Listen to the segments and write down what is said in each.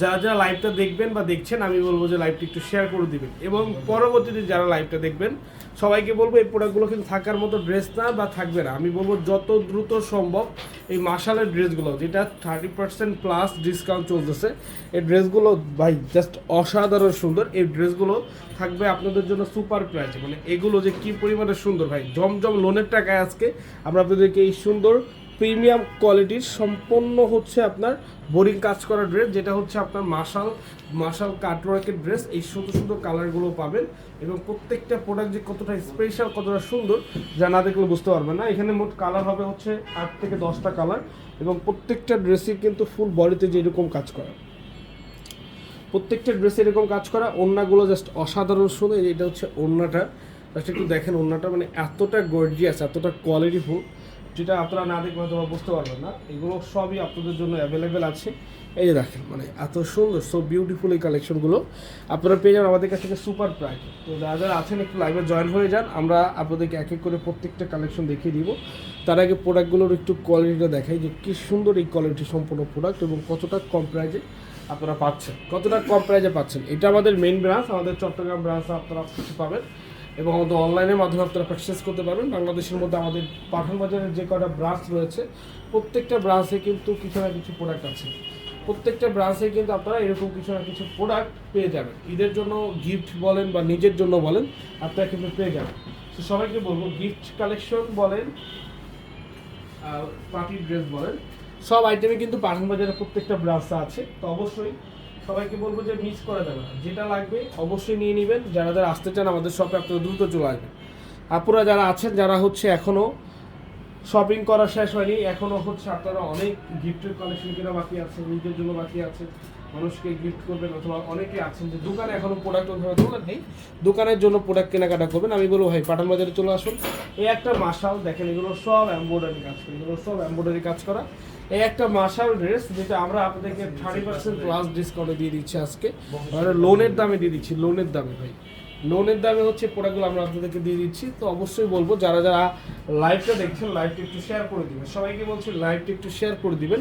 যারা যারা লাইভটা দেখবেন বা দেখছেন, আমি বলব যে লাইভটা একটু শেয়ার করে দিবেন। এবং পরবর্তীতে যারা লাইভটা দেখবেন, সবাইকে বলব এই প্রোডাক্টগুলো কিন্তু থাকার মতো ড্রেস না বা থাকবে না। আমি বলব যত দ্রুত সম্ভব এই মাসালের ড্রেসগুলো যেটা থার্টি পার্সেন্ট প্লাস ডিসকাউন্ট চলতেছে, এই ড্রেসগুলো ভাই জাস্ট অসাধারণ সুন্দর। এই ড্রেসগুলো থাকবে আপনাদের জন্য সুপার প্রাইস মানে এগুলো যে কী পরিমাণে সুন্দর ভাই, জমজম লোনের টাকায় আজকে আমরা আপনাদেরকে এই সুন্দর প্রিমিয়াম কোয়ালিটির সম্পূর্ণ হচ্ছে আপনার বোরিং কাজ করা ড্রেস, যেটা হচ্ছে আপনার মার্শাল মার্শাল কাটওয়ার্কের ড্রেস। এই সুন্দর সুন্দর কালারগুলো পাবেন এবং প্রত্যেকটা প্রোডাক্ট যে কতটা স্পেশাল কতটা সুন্দর, যা না দেখলে বুঝতে পারবেন না। এখানে মোট কালার হবে হচ্ছে আট থেকে দশটা কালার এবং প্রত্যেকটা ড্রেসই কিন্তু ফুল বডিতে যেরকম কাজ করা। প্রত্যেকটা ড্রেসে এরকম কাজ করা, ওড়নাগুলো জাস্ট অসাধারণ সুন্দর। এটা হচ্ছে ওড়নাটা জাস্ট একটু দেখেন ওড়নাটা মানে এতটা গর্জিয়াস এতটা কোয়ালিটিফুল যেটা আপনারা না হয়তো বা বুঝতে পারবেন না, এগুলো সবই আপনাদের জন্য অ্যাভেলেবেল আছে। এই যে দেখেন মানে এত সুন্দর সো বিউটিফুল এই কালেকশনগুলো আপনারা পেয়ে যাবেন আমাদের কাছ থেকে সুপার প্রাইস তো যারা যারা আছেন, একটু লাইভে জয়েন হয়ে যান, আমরা আপনাদেরকে এক এক করে প্রত্যেকটা কালেকশন দেখিয়ে দিব। তার আগে প্রোডাক্টগুলোর একটু কোয়ালিটিটা দেখাই যে কী সুন্দর এই কোয়ালিটি সম্পূর্ণ প্রোডাক্ট এবং কতটা কম প্রাইজে আপনারা পাচ্ছেন। কতটা কম প্রাইজে পাচ্ছেন? এটা আমাদের মেন ব্রাঞ্চ আমাদের চট্টগ্রাম ব্রাঞ্চ আপনারা পাবেন। এবং আমাদের অনলাইনের মাধ্যমে আপনারা পারচেস করতে পারবেন। বাংলাদেশের মধ্যে আমাদের পাঠান বাজারের যে কটা ব্রাঞ্চ রয়েছে, প্রত্যেকটা ব্রাঞ্চে কিন্তু কিছু না কিছু প্রোডাক্ট আছে। প্রত্যেকটা ব্রাঞ্চে কিন্তু আপনারা এরকম কিছু না কিছু প্রোডাক্ট পেয়ে যাবেন। ঈদের জন্য গিফট বলেন বা নিজের জন্য বলেন, আপনারা কিন্তু পেয়ে যাবেন। তো সবাইকে বলব গিফট কালেকশন বলেন পার্টি ড্রেস বলেন, সব আইটেমে কিন্তু পাঠান বাজারের প্রত্যেকটা ব্রাঞ্চে আছে। তো অবশ্যই সবাইকে বলব যে মিস করা যাবে না। যেটা লাগবে অবশ্যই নিয়ে নেবেন। যারা যারা আসতে চান আমাদের শপে আপনারা দ্রুত চলে আসবেন। আপুরা যারা আছেন, যারা হচ্ছে এখনও শপিং করা শেষ হয়নি এখনও হচ্ছে আপনারা অনেক গিফটের কালেকশন কেনা বাকি আছে, নিজের জন্য বাকি আছে। মানুষকে গিফট করবেন অথবা অনেকে আছেন যে দোকানে এখনও প্রোডাক্ট ওইভাবে দোকান নেই, দোকানের জন্য প্রোডাক্ট কেনাকাটা করবেন। আমি বলব, ভাই, পাঠান বাজারে চলে আসুন। এই একটা মাসাল, দেখেন এগুলো সব এম্ব্রয়ডারি কাজ করে, এগুলো সব এম্ব্রয়ডারি কাজ করা। এই একটা মাসাল ড্রেস যেটা আমরা আপনাদেরকে থার্টি পার্সেন্ট প্লাস ডিসকাউন্টে দিয়ে দিচ্ছি আজকে। আমরা লোনের দামে দিয়ে দিচ্ছি লোনের দামে ভাই। লোনের দামে হচ্ছে প্রোডাক্টগুলো আমরা আপনাদেরকে দিয়ে দিচ্ছি। তো অবশ্যই বলব, যারা যারা লাইভটা দেখছেন লাইভটা একটু শেয়ার করে দিবেন। সবাইকে বলছি লাইভটা একটু শেয়ার করে দিবেন।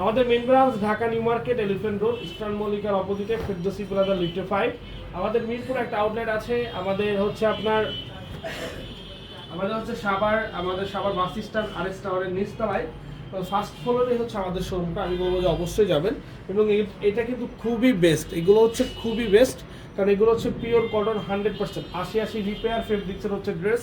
আমাদের main branch Dhaka New Market Elephant Road Eastern মল্লিকার অপোজিটে ফেরদোসি প্লাজা লিফটে ফাইভ আমাদের মিরপুর একটা আউটলেট আছে, আমাদের হচ্ছে আপনার, আমাদের হচ্ছে সাবার আমাদের সাবার বাস স্ট্যান্ড আর এস টাওয়ারের নিচতলায়। ফার্স্ট ফ্লোরে হচ্ছে আমাদের শোরুমটা আমি বলব যে অবশ্যই যাবেন। এবং এটা কিন্তু খুবই বেস্ট এগুলো হচ্ছে খুবই বেস্ট কারণ এগুলো হচ্ছে পিওর কটন হান্ড্রেড পার্সেন্ট আশি আশি রিপেয়ার ফেব্রিক্সের হচ্ছে ড্রেস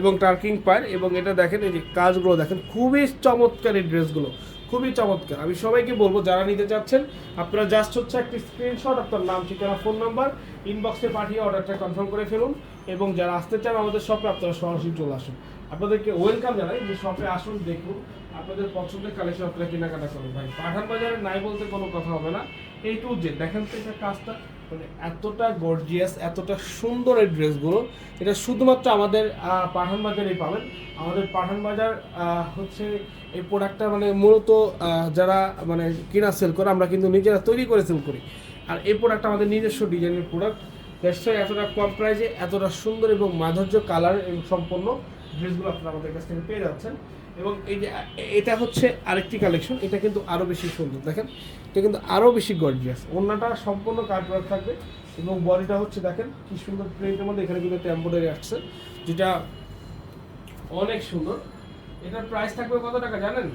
এবং টার্কিং পার এবং এটা দেখেন, এই যে কাজগুলো দেখেন, খুবই চমৎকার এই ড্রেসগুলো খুবই চমৎকার। আমি সবাইকে বলব, যারা নিতে চাচ্ছেন, আপনারা জাস্ট হচ্ছে একটি স্ক্রিনশট আপনার নাম, ঠিকানা ফোন নাম্বার ইনবক্সে পাঠিয়ে অর্ডারটা কনফার্ম করে ফেলুন। এবং যারা আসতে চান আমাদের শপে আপনারা সরাসরি চলে আসুন। আপনাদেরকে ওয়েলকাম জানাই যে শপে আসুন, দেখুন, আপনাদের পছন্দের কালেকশন আপনারা কেনাকাটা করুন। ভাই, পাঠান বাজারে নাই বলতে কোনো কথা হবে না। এই টু জেড দেখেন তো এটা কাজটা। মানে এতটা গর্জিয়াস এতটা সুন্দর এই ড্রেসগুলো এটা শুধুমাত্র আমাদের পাঠান বাজারেই পাবেন। আমাদের পাঠান বাজার হচ্ছে এই প্রোডাক্টটা মানে মূলত যারা মানে কিনা সেল করে, আমরা কিন্তু নিজেরা তৈরি করে সেল করি। আর এই প্রোডাক্টটা আমাদের নিজস্ব ডিজাইনের প্রোডাক্ট নিশ্চয়ই এতটা কম প্রাইসে এতটা সুন্দর এবং মাধুর্য কালার এবং সম্পন্ন। ড্রেসগুলো আপনারা আমাদের কাছ থেকে পেয়ে যাচ্ছেন। এবং এই যে, এটা হচ্ছে আরেকটি কালেকশন এটা কিন্তু আরও বেশি সুন্দর। দেখেন, এটা কিন্তু আরও বেশি গর্জিয়াস অন্যটা সম্পূর্ণ কাটওয়ার্ক থাকবে এবং বডিটা হচ্ছে, দেখেন, কি সুন্দর প্রিন্টের মধ্যে এখানে কিন্তু এম্ব্রয়ডারি আসছে, যেটা অনেক সুন্দর। এটার প্রাইস থাকবে কত টাকা জানেন?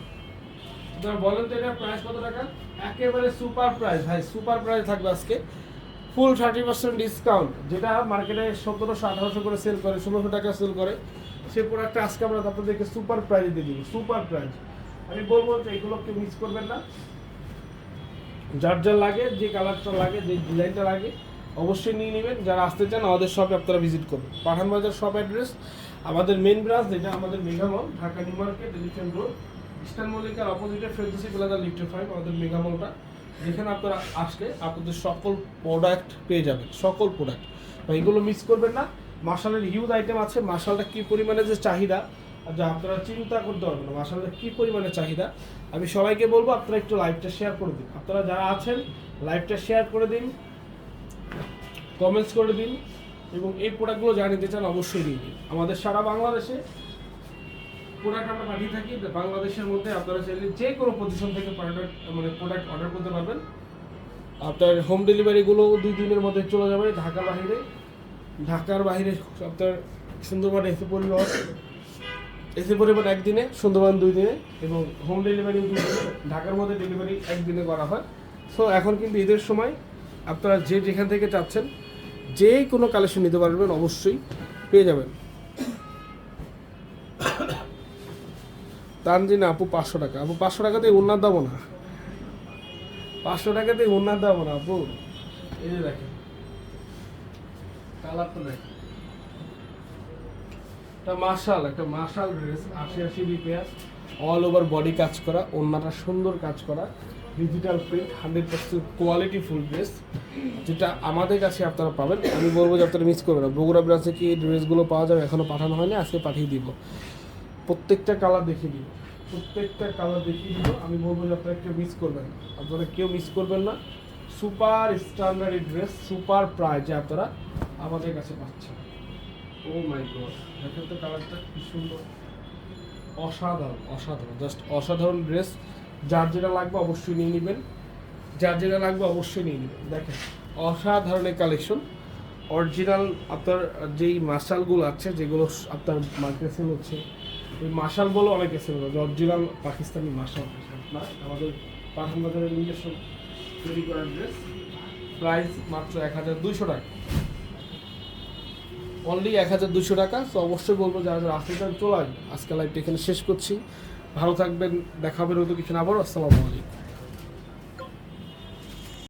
আপনারা বলেন তো এটার প্রাইস কত টাকা? একেবারে সুপার প্রাইস ভাই সুপার প্রাইস থাকবে আজকে। ফুল থার্টি পার্সেন্ট ডিসকাউন্ট যেটা মার্কেটে সতেরোশো, আঠারোশো করে সেল করে, ষোলোশো টাকা সেল করে। সেই প্রোডাক্টটা আজকে আমরা আপনাদেরকে সুপার প্রাইজে দিয়ে দিব সুপার প্রাইজ আমি বলব যে এগুলো কেউ মিস করবেন না। যার যা লাগে, যে কালারটা লাগে, যে ডিজাইনটা লাগে, অবশ্যই নিয়ে নেবেন। যারা আসতে চান, আমাদের শপে আপনারা ভিজিট করবেন। পাঠান বাজার শপ অ্যাড্রেস আমাদের মেন ব্রাঞ্চ যেটা আমাদের mega mall Dhaka New Market Elephant Road Eastern মল্লিকার অপোজিটে ফেরদোসি প্লাজা লিফটে ফাইভ আমাদের মেগামলটা যেখানে আপনারা আসলে আপনাদের সকল প্রোডাক্ট পেয়ে যাবেন, সকল প্রোডাক্ট এগুলো মিস করবেন না। মার্শালের হিউজ আইটেম আছে। মার্শালটা কী পরিমাণে যে চাহিদা? যা আপনারা চিন্তা করতে পারবেন না, মার্শালটা কী পরিমাণে চাহিদা? আমি সবাইকে বলব, আপনারা একটু লাইভটা শেয়ার করে দিন। আপনারা যারা আছেন লাইভটা শেয়ার করে দিন কমেন্টস করে দিন, এবং এই প্রোডাক্টগুলো নিতে চান অবশ্যই দিন আমাদের সারা বাংলাদেশে প্রোডাক্ট আমরা পাঠিয়ে থাকি বাংলাদেশের মধ্যে আপনারা চাইলে যে কোনো পজিশন থেকে প্রোডাক্ট মানে প্রোডাক্ট অর্ডার করতে পারবেন। আপনার হোম ডেলিভারিগুলো দুই দিনের মধ্যে চলে যাবে ঢাকা বাইরে ঢাকার বাইরে আপনার সুন্দরবন এসে পরিবহন এসে পরিবহন একদিনে, সুন্দরবন দুই দিনে এবং হোম ডেলিভারি দুই দিনে ঢাকার মধ্যে ডেলিভারি একদিনে করা হয়। সো এখন কিন্তু ঈদের সময় আপনারা যে যেখান থেকে চাচ্ছেন, যে কোনো কালেকশন নিতে পারবেন, অবশ্যই পেয়ে যাবেন। তানজিন, আপু পাঁচশো টাকা। আপু পাঁচশো টাকাতে উন্নার দেবো না পাঁচশো টাকাতে উন্নার দেবো না আপু। এই দেখেন। একটা। মার্শাল একটা marshal dress all over body কাজ করা সুন্দর কাজ করা digital print hundred percent quality full dress যেটা আমাদের কাছে আপনারা পাবেন। আমি বলব যে আপনারা মিস করবেন না। বগুড়া ব্রাঞ্চে কি এই ড্রেসগুলো পাওয়া যাবে? এখনও পাঠানো হয়নি, আজকে পাঠিয়ে দিব। প্রত্যেকটা কালার দেখিয়ে দিব। প্রত্যেকটা কালার দেখিয়ে দিব। আমি বলব যে আপনারা কেউ মিস করবেন না। আপনারা কেউ মিস করবেন না। সুপার স্ট্যান্ডার্ড ড্রেস সুপার প্রাইজে আপনারা আমাদের কাছে পাচ্ছে ও মাই গড দেখেন তো কালারটা কি সুন্দর। অসাধারণ অসাধারণ জাস্ট অসাধারণ ড্রেস যার যেটা লাগবে অবশ্যই নিয়ে নেবেন। যার যেটা লাগবে অবশ্যই নিয়ে নেবেন। দেখেন অসাধারণের কালেকশন অরিজিনাল আপনার যেই মাসালগুলো আছে যেগুলো আপনার মার্কেটে সেল হচ্ছে ওই মাসালগুলো অনেকে সেল হচ্ছে অরিজিনাল পাকিস্তানি মাসাল। না আমাদের পাঠান বাজারের নিজস্ব তৈরি করা ড্রেস প্রাইস মাত্র এক হাজার দুইশো টাকা। অনলি এক হাজার দুশো টাকা, তো অবশ্যই বলব যারা যারা আসতে চান, চলে আসবে আজকে লাইভটা এখানে শেষ করছি। ভালো থাকবেন দেখাবেন নতুন কিছু না বলো আসসালামু আলাইকুম।